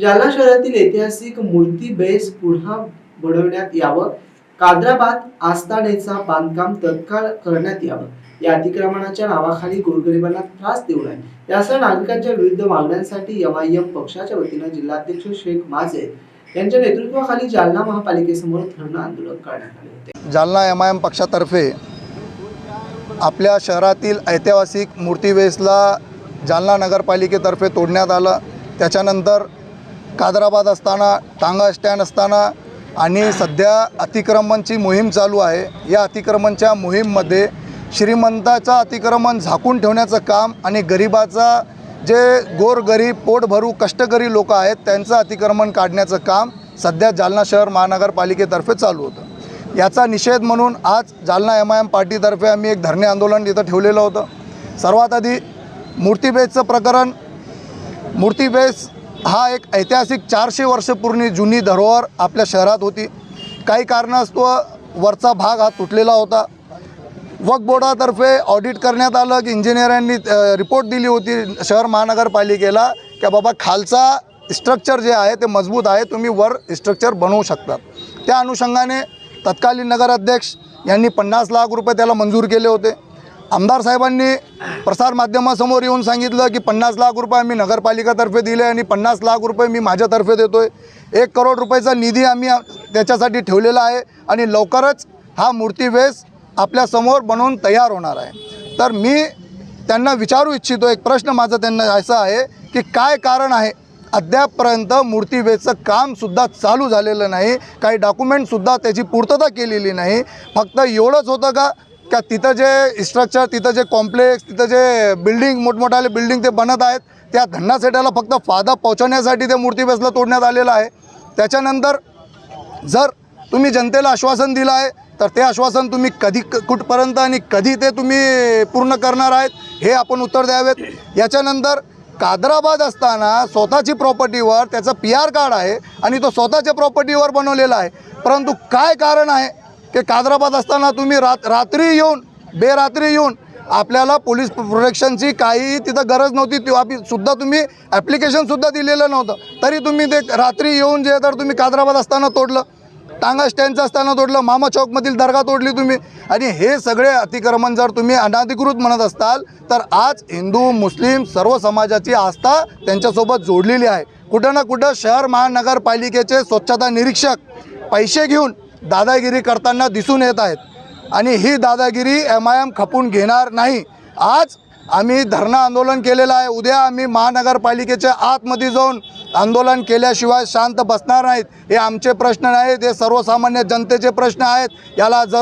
जालना शहरातील ऐतिहासिक मूर्ती बेस पुन्हा बनवण्यात यावं काद्राबाद आस्थानेचा बांधकाम तत्काळ करण्यात यावं. या अतिक्रमणाच्या नावाखाली गोरगरिबांना त्रास देऊ नये. यासह नागरिकांच्या विविध मागण्यांसाठी एम पक्षाच्या वतीनं जिल्हाध्यक्ष शेख माझे यांच्या नेतृत्वाखाली जालना महापालिकेसमोर धरणं आंदोलन करण्यात आले होते. जालना एम आय एम पक्षातर्फे आपल्या शहरातील ऐतिहासिक मूर्तिवेसला जालना नगरपालिकेतर्फे तोडण्यात आलं. त्याच्यानंतर कादराबाद असताना टांगा स्टँड असताना आणि सध्या अतिक्रमणची मोहीम चालू आहे. या अतिक्रमणच्या मोहीममध्ये श्रीमंताचं अतिक्रमण झाकून ठेवण्याचं काम आणि गरिबाचा जे गोरगरीब पोटभरू कष्टकरी लोक आहेत त्यांचं अतिक्रमण काढण्याचं काम सध्या जालना शहर महानगरपालिकेतर्फे चालू होतं. याचा निषेध म्हणून आज जालना एम आय एम पार्टीतर्फे आम्ही एक धरणे आंदोलन इथं ठेवलेलं होतं. सर्वात आधी मूर्तीबेजचं प्रकरण मूर्तीबेज हा एक ऐतिहासिक चारशे वर्षपूर्वी जुनी धरोहर आपल्या शहरात होती. काही कारणास्तव वरचा भाग हा तुटलेला होता. वक्फ बोर्डातर्फे ऑडिट करण्यात आलं की इंजिनियरांनी रिपोर्ट दिली होती शहर महानगरपालिकेला की बाबा खालचा स्ट्रक्चर जे आहे ते मजबूत आहे तुम्ही वर स्ट्रक्चर बनवू शकतात त्या अनुषंगाने तत्कालीन नगराध्यक्ष यांनी पन्नास लाख रुपये त्याला मंजूर केले होते. आमदार साहेबांनी प्रसारमाध्यमासमोर येऊन सांगितलं की पन्नास लाख रुपये आम्ही नगरपालिकातर्फे दिले आणि पन्नास लाख रुपये मी माझ्यातर्फे देतो आहे एक करोड रुपयाचा निधी आम्ही त्याच्यासाठी ठेवलेला आहे आणि लवकरच हा मूर्तिवेस आपल्यासमोर बनवून तयार होणार आहे. तर मी त्यांना विचारू इच्छितो एक प्रश्न माझा त्यांना असा आहे की काय कारण आहे? अद्यापपर्यंत मूर्तिवेचं कामसुद्धा चालू झालेलं नाही काही डॉक्युमेंटसुद्धा त्याची पूर्तता केलेली नाही. फक्त एवढंच होतं का का तिथं जे स्ट्रक्चर तिथं जे कॉम्प्लेक्स तिथं जे बिल्डिंग मोठमोठाले बिल्डिंग ते बनत आहेत त्या धन्ना सेटाला फक्त फायदा पोहोचवण्यासाठी ते मूर्ती मूर्तिवेसला तोडण्यात आलेलं आहे. त्याच्यानंतर जर तुम्ही जनतेला आश्वासन दिलं आहे तर ते आश्वासन तुम्ही कधी क- कुठपर्यंत आणि कधी ते तुम्ही पूर्ण करणार आहेत हे आपण उत्तर द्यावेत. याच्यानंतर कादराबाद असताना स्वतःची प्रॉपर्टीवर त्याचं पी आर कार्ड आहे आणि तो स्वतःच्या प्रॉपर्टीवर बनवलेला आहे. परंतु काय कारण आहे? की कादराबाद असताना तुम्ही रात रात्री येऊन बेरात्री येऊन आपल्याला पोलीस प्रोटेक्शनची काही तिथं गरज नव्हती ती आम्ही सुद्धा तुम्ही ॲप्लिकेशनसुद्धा दिलेलं नव्हतं. तरी तुम्ही ते रात्री येऊन जे तर तुम्ही कादराबाद असताना तोडलं टांगा स्टँडचं असताना तोडलं मामा चौकमधील दर्गा तोडली तुम्ही आणि हे सगळे अतिक्रमण जर तुम्ही अनाधिकृत म्हणत असताल तर आज हिंदू मुस्लिम सर्व समाजाची आस्था त्यांच्यासोबत जोडलेली आहे. कुठं ना कुठं शहर महानगरपालिकेचे स्वच्छता निरीक्षक पैसे घेऊन दादागिरी करताना दिसून येत आहेत. आणि ही दादागिरी एम आय एम खपून घेणार नाही. आज आम्ही धरणं आंदोलन केलेलं आहे. उद्या आम्ही महानगरपालिकेच्या आतमध्ये जाऊन आंदोलन केल्याशिवाय शांत बसणार नाहीत. हे आमचे प्रश्न नाहीत. हे सर्वसामान्य जनतेचे प्रश्न आहेत. याला जर